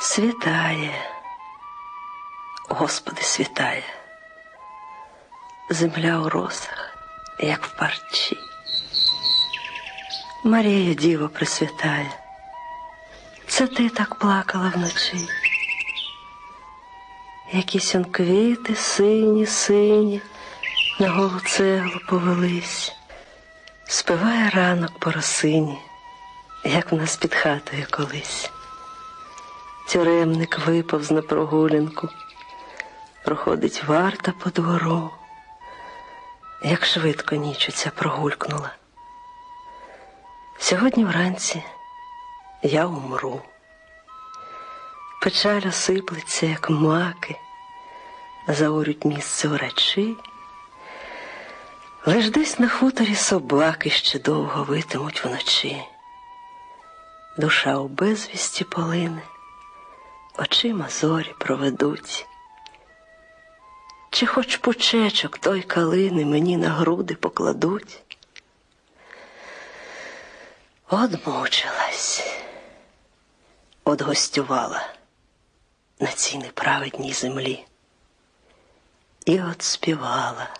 Світає, Господи, світає, земля у росах, як в парчі. Марія Діво присвятає, це ти так плакала вночі. Якісь он квіти сині, сині, на голу цеглу повелись. Спиває ранок по росині, як в нас під хатою колись. Тюремник виповз на прогулянку, проходить варта по двору, як швидко ніч оця прогулькнула. Сьогодні вранці я умру. Печаль осиплеться, як маки, заорють місце урачі. Лиш десь на хуторі собаки ще довго витимуть вночі. Душа у безвісті полине, очима зорі проведуть. Чи хоч пучечок той калини мені на груди покладуть? Одмучилась, одгостювала на цій неправедній землі. І от співала,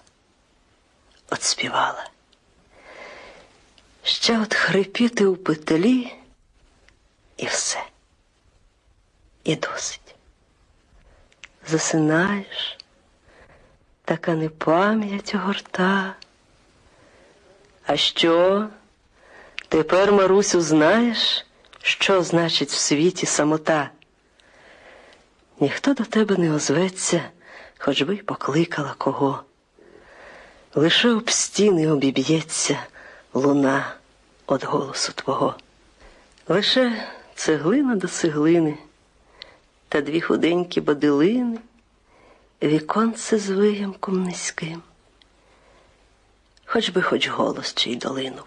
от співала. Ще от хрипіти у петлі, і все. І досить. Засинаєш, така непам'ять огорта. А що? Тепер, Марусю, знаєш, що значить в світі самота? Ніхто до тебе не озветься, хоч би й покликала кого. Лише об стіни обіб'ється луна від голосу твого. Лише цеглина до цеглини та дві худенькі бодилини, віконце з виямком низьким. Хоч би хоч голос чий долинув,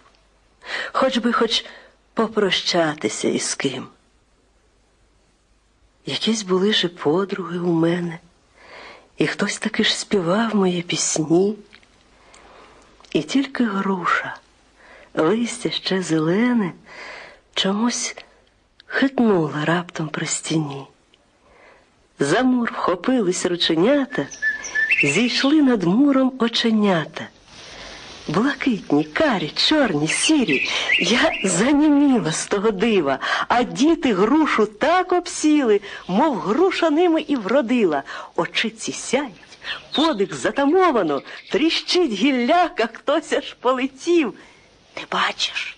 хоч би хоч попрощатися із ким. Якісь були ж і подруги у мене, і хтось таки ж співав мої пісні. І тільки груша, листя ще зелене, чомусь хитнула раптом при стіні. За мур вхопились рученята, зійшли над муром оченята. Блакитні, карі, чорні, сірі. Я заніміла з того дива, а діти грушу так обсіли, мов груша ними і вродила. Очиці сяють, подих затамовано, тріщить гілляка, хтось аж полетів. Ти бачиш?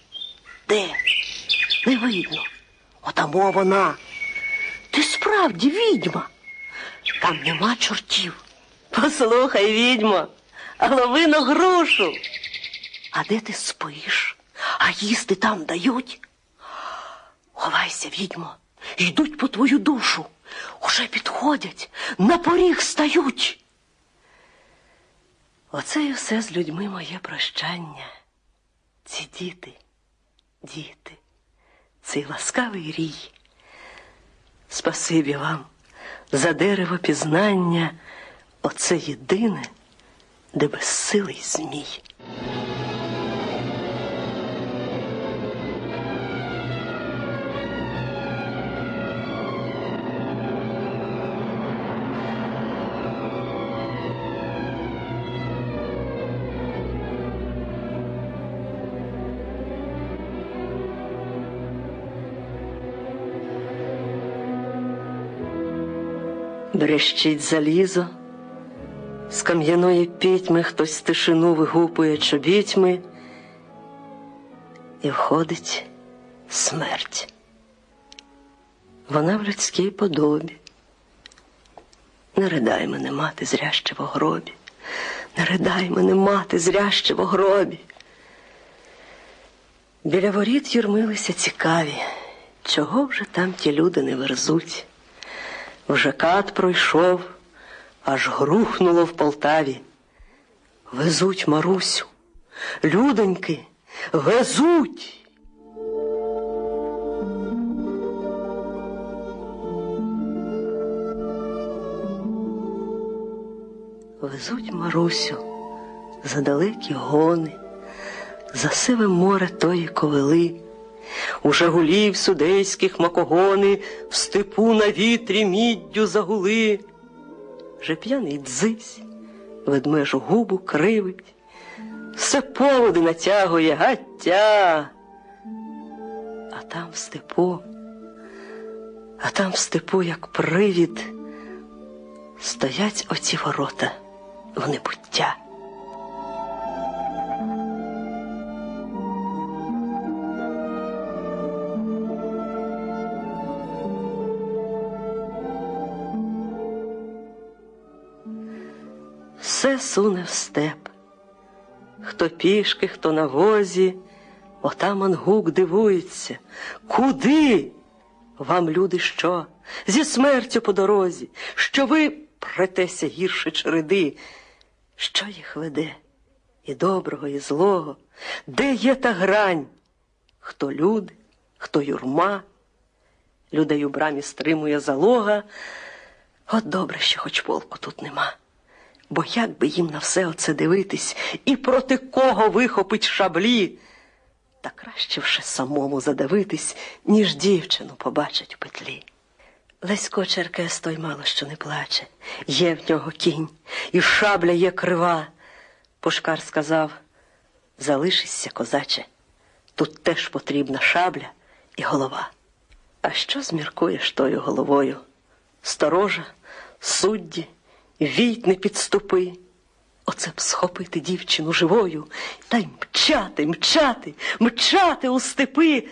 Де? Не видно. Отамо вона. Ти справді відьма. Там нема чортів. Послухай, відьмо, а грушу. А де ти спиш? А їсти там дають? Ховайся, відьмо, йдуть по твою душу. Уже підходять, на поріг стають. Оце і все з людьми моє прощання. Ці діти, діти, цей ласкавий рій. Спасибі вам за дерево пізнання, оце єдине, де безсилий змій. Брещить залізо, з кам'яної пітьми хтось тишину вигупує чобітьми, і входить смерть. Вона в людській подобі. Не ридай мене, мати, зряще в гробі, не ридай мене, мати, зряще в гробі. Біля воріт юрмилися цікаві, чого вже там ті люди не верзуть. Вже кат пройшов, аж грухнуло в Полтаві. Везуть Марусю, людоньки, везуть. Везуть Марусю за далекі гони, за сиве море тої ковили, У жагулів судейських макогони в степу на вітрі міддю загули. Вже п'яний дзись, ведмежу губу кривить, все поводи натягує гаття. А там в степу, а там в степу, як привід, стоять оці ворота в небуття. Суне в степ. Хто пішки, хто на возі, отаман гук дивується. Куди? Вам, люди, що? Зі смертю по дорозі, що ви претеся гірше череди, що їх веде? І доброго, і злого, де є та грань? Хто люди, хто юрма, людей у брамі стримує залога. От добре, що хоч полку тут нема. Бо як би їм на все оце дивитись і проти кого вихопить шаблі, та краще вже самому задивитись, ніж дівчину побачить у петлі. Лесько Черкес той мало що не плаче, є в нього кінь, і шабля є крива. Пушкар сказав залишися, козаче, тут теж потрібна шабля і голова. А що зміркуєш тою головою? Сторожа, судді, війт не підступи. Оце б схопити дівчину живою та й мчати, мчати, мчати у степи.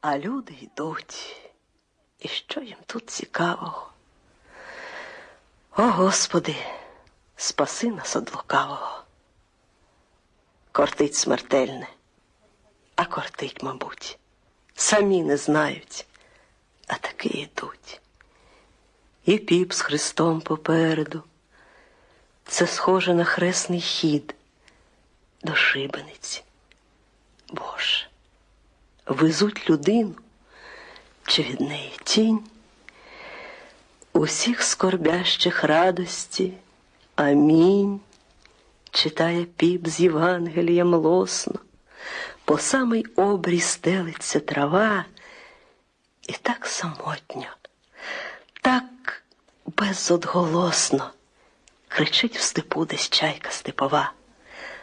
А люди йдуть. І що їм тут цікавого? О, Господи, спаси нас од лукавого. Кортить смертельне, а кортить, мабуть, самі не знають, а таки йдуть. І піп з Христом попереду. Це схоже на хресний хід до шибениці. Боже, везуть людину, чи від неї тінь? Усіх скорбящих радості. Амінь. Читає піп з Євангелієм лосно, по самий обрій стелиться трава, і так самотньо, так безодголосно кричить в степу десь чайка степова.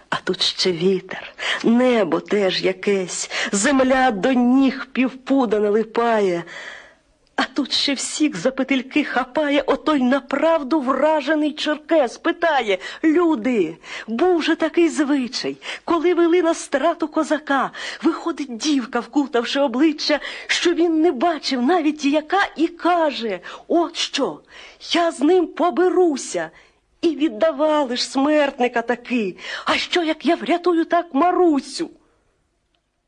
А тут ще вітер, небо теж якесь, земля до ніг півпуда налипає. А тут ще всіх за петельки хапає отой направду вражений черкес. Питає, люди, був же такий звичай, коли вели на страту козака, виходить дівка, вкутавши обличчя, що він не бачив навіть яка, і каже: От що, я з ним поберуся. І віддавали ж смертника таки. А що, як я врятую так Марусю?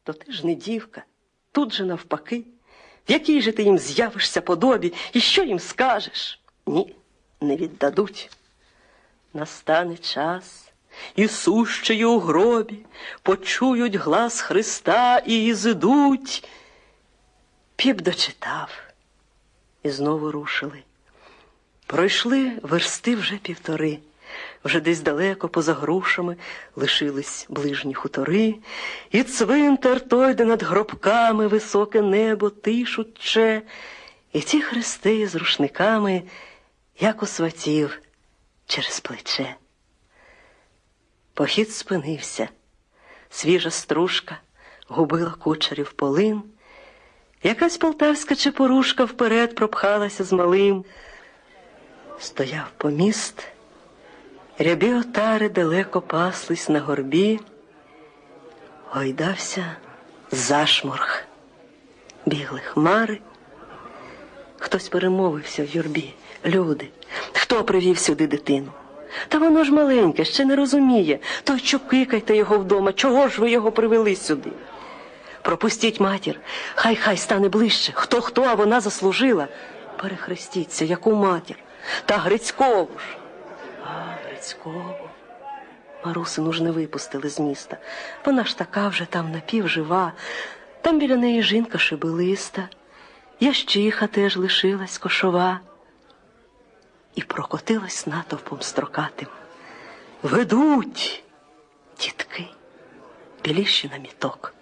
То ти ж не дівка, тут же навпаки. В якій же ти їм з'явишся подобі, і що їм скажеш? Ні, не віддадуть. Настане час, і сущею у гробі почують глас Христа і зидуть. Піп дочитав і знову рушили. Пройшли версти вже півтори. Вже десь далеко, поза грушами, лишились ближні хутори, і цвинтар той, де над гробками високе небо тишу тче, і ті хрести з рушниками, як у сватів, через плече. Похід спинився, свіжа стружка губила кучерів полин, якась полтавська чепорушка вперед пропхалася з малим. Стояв поміст, рябі отари далеко паслись на горбі, гойдався зашморг, бігли хмари. Хтось перемовився в юрбі. Люди, хто привів сюди дитину? Та воно ж маленьке, ще не розуміє. То чукикайте його вдома. Чого ж ви його привели сюди? Пропустіть матір, хай хай стане ближче. Хто хто, а вона заслужила. Перехрестіться, яку матір. Та Грицькову ж. А, Грицькову. Марусину ж не випустили з міста. Вона ж така вже там напівжива. Там біля неї жінка шибилиста. Ящиха теж лишилась кошова. І прокотилась натовпом строкатим. Ведуть, тітки, біліші на міток.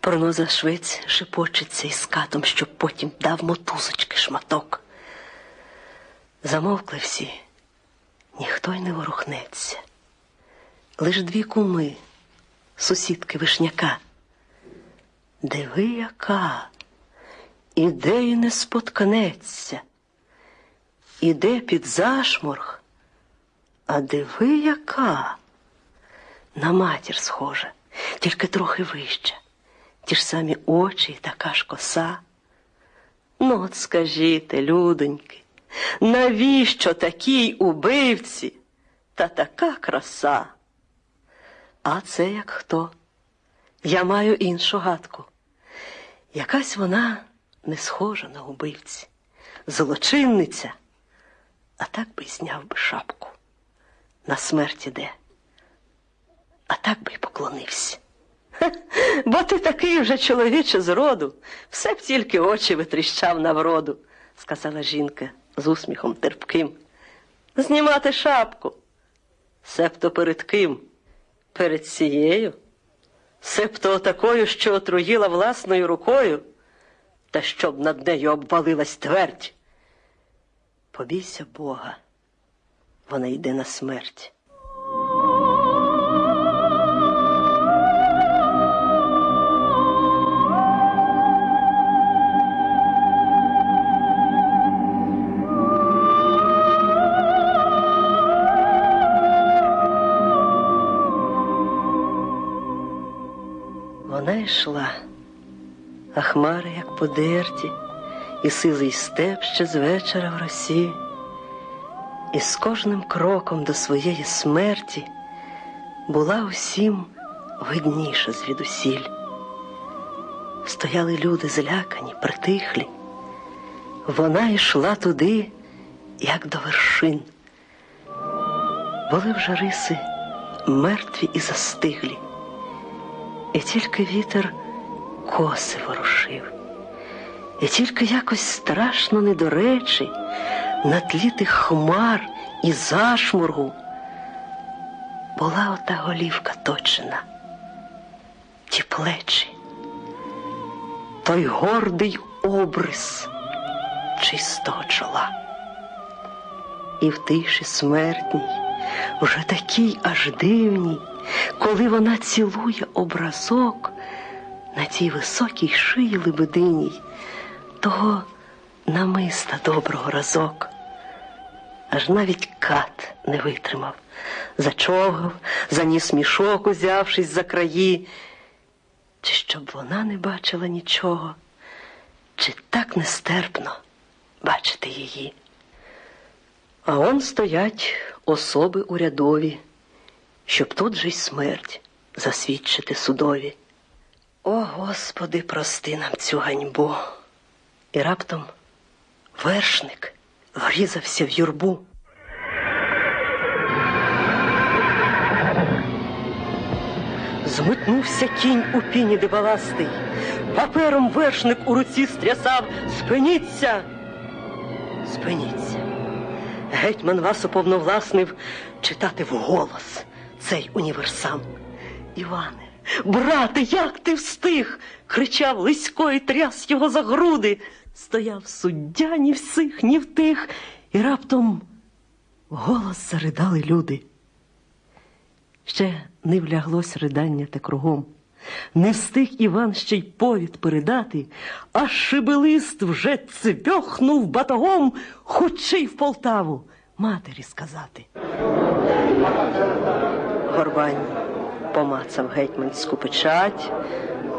Проноза швець шепочеться із катом, щоб потім дав мотузочки шматок. Замовкли всі, ніхто й не ворухнеться. Лиш дві куми, сусідки вишняка. Диви, яка, іде не споткнеться, іде під зашморг, а диви, яка на матір схожа, тільки трохи вища, ті ж самі очі і така ж коса. Ну, от скажіть, людоньки, навіщо такій убивці та така краса? А це як хто? Я маю іншу гадку. Якась вона не схожа на убивці, злочинниця, а так би й зняв би шапку. На смерть іде, а так би й поклонився. Хе, Бо ти такий вже чоловіче з роду, все б тільки очі витріщав на вроду, сказала жінка з усміхом терпким. Знімати шапку. Себто перед ким? Перед цією? Себто такою, що отруїла власною рукою, та щоб над нею обвалилась твердь. Побійся Бога, вона йде на смерть. Вона йшла, а хмари, як подерті, і сизий степ ще з вечора в росі, і з кожним кроком до своєї смерті була усім видніша звідусіль. Стояли люди злякані, притихлі. Вона йшла туди, як до вершин. Були вже риси мертві і застиглі. І тільки вітер коси ворушив, і тільки якось страшно недоречі на тлі тих хмар і зашморгу була ота голівка точена, ті плечі, той гордий обрис чистого чола. І в тиші смертній, вже такій аж дивній, коли вона цілує образок на тій високій шиї лебединій, того намиста доброго разок. Аж навіть кат не витримав, зачовгав, заніс мішок, узявшись за краї. Чи щоб вона не бачила нічого, чи так нестерпно бачити її. А он стоять особи урядові, щоб тут же й смерть засвідчити судові. О, Господи, прости нам цю ганьбу. І раптом вершник врізався в юрбу. Змитнувся кінь у піні дебаластий, папером вершник у руці стрясав. Спиніться! Спиніться. Гетьман вас уповновласнив читати вголос цей універсам. Іване, брате, як ти встиг? кричав Лисько і тряс його за груди. Стояв суддя ні в сих, ні в тих, і раптом голос заридали люди. Ще не вляглось ридання те кругом. Не встиг Іван ще й повід передати, а шибелист вже цвьохнув батогом, хоче й в Полтаву матері сказати. Горбань помацав гетьманську печать,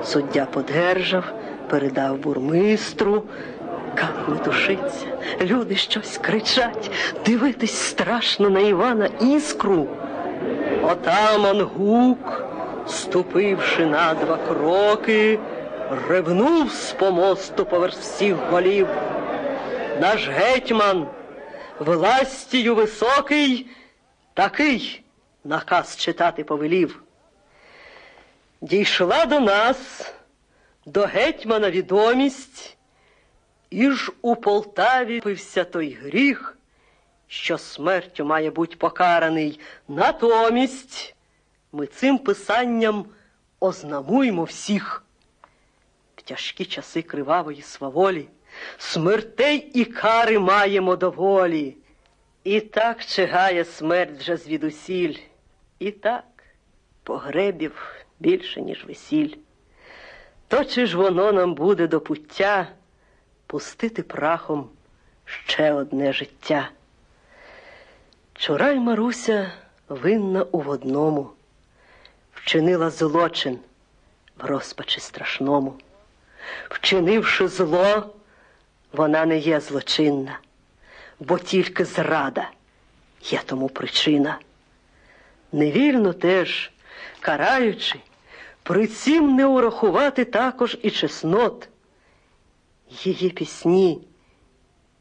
суддя подержав, передав бурмистру. Как метушиться, люди щось кричать, дивитись страшно на Івана іскру. Отаман гук, ступивши на два кроки, ревнув з помосту поверх всіх голів. Наш гетьман, властію високий, такий наказ читати повелів. Дійшла до нас, до гетьмана відомість, і ж у Полтаві пився той гріх, що смертю має бути покараний. Натомість ми цим писанням ознамуємо всіх. В тяжкі часи кривавої сваволі, смертей і кари маємо доволі. І так чигає смерть вже звідусіль, і так погребів більше, ніж весіль. То чи ж воно нам буде до пуття пустити прахом ще одне життя? Чурай Маруся винна у водному, вчинила злочин в розпачі страшному. Вчинивши зло, вона не є злочинна, бо тільки зрада є тому причина. Невільно теж, караючи, при цім не урахувати також і чеснот. Її пісні,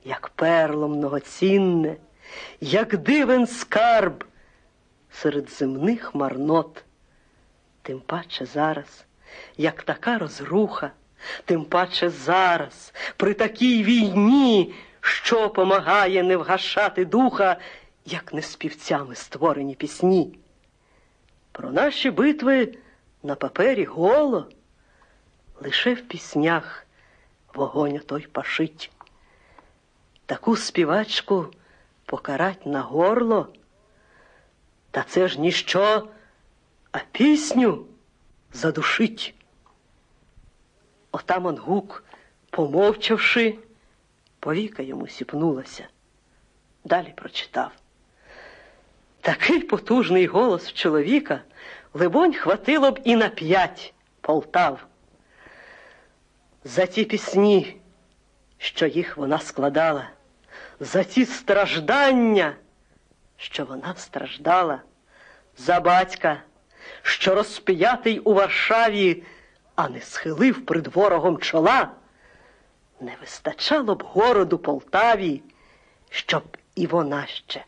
як перло многоцінне, як дивен скарб серед земних марнот. Тим паче зараз, як така розруха, тим паче зараз, при такій війні, що помагає не вгашати духа, як не співцями створені пісні. Про наші битви на папері голо, лише в піснях вогонь той пашить. Таку співачку покарать на горло, та це ж ніщо, а пісню задушить. Отам он гук, помовчавши, повіка йому сіпнулася. Далі прочитав. Такий потужний голос чоловіка, либонь, хватило б і на п'ять Полтав. За ті пісні, що їх вона складала, за ті страждання, що вона страждала, за батька, що розп'ятий у Варшаві, а не схилив пред ворогом чола, не вистачало б городу Полтаві, щоб і вона ще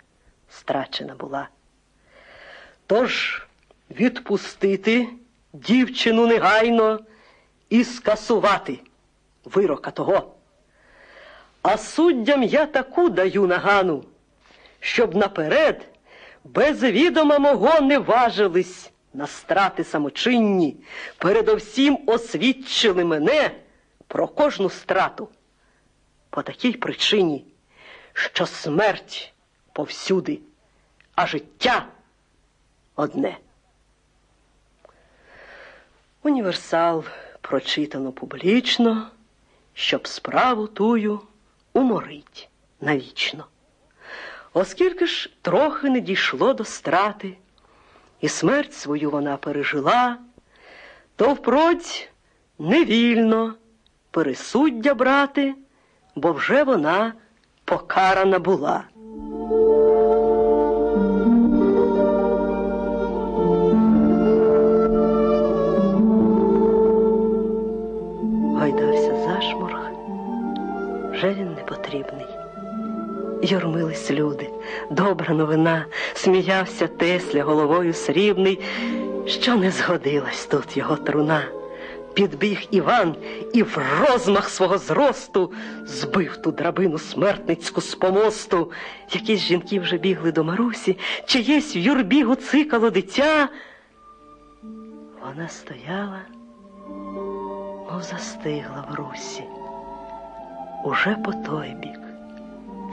страчена була. Тож відпустити дівчину негайно і скасувати вирока того. А суддям я таку даю нагану, щоб наперед без відома мого не важились на страти самочинні, передовсім освідчили мене про кожну страту. По такій причині, що смерть повсюди, а життя одне. Універсал прочитано публічно, щоб справу тую уморить навічно. Оскільки ж трохи не дійшло до страти, і смерть свою вона пережила, то впродь невільно пересуддя брати, бо вже вона покарана була. Гойдався зашморг, вже він не потрібний. Юрмились люди, добра новина, сміявся Тесля головою срібний, що не згодилась тут його труна. Підбіг Іван і в розмах свого зросту збив ту драбину смертницьку з помосту. Якісь жінки вже бігли до Марусі, чиєсь в юрбі гуцикало дитя. Вона стояла, мов застигла в русі, уже по той бік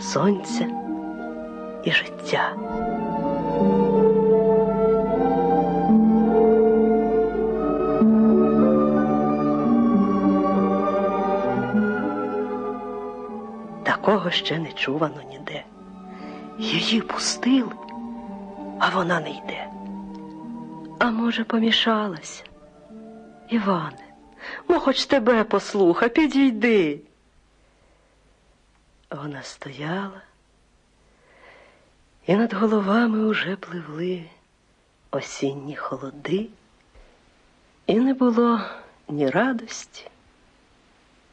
сонця і життя. Такого ще не чувано ніде. Її пустили, а вона не йде. А може, помішалася? Іване, мо хоч тебе послуха, підійди. Вона стояла, і над головами уже пливли осінні холоди, і не було ні радості,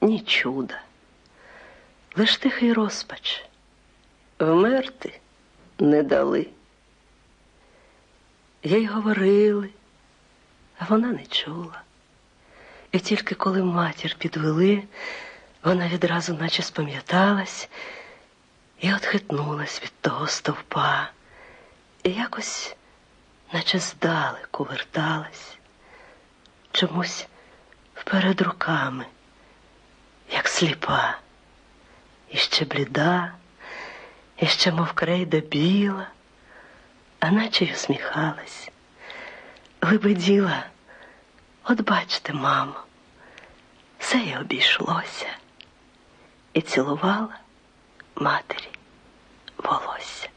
ні чуда, лиш тихий розпач. Вмерти не дали. Їй говорили, а вона не чула. І тільки коли матір підвели, вона відразу наче спам'яталась і отхитнулась від того стовпа, і якось, наче здалеку верталась, чомусь вперед руками як сліпа, і ще бліда, і ще мов крейда біла, а наче й усміхалась. Лебеділа, от бачте, мамо, все й обійшлося, і цілувала матері волосся.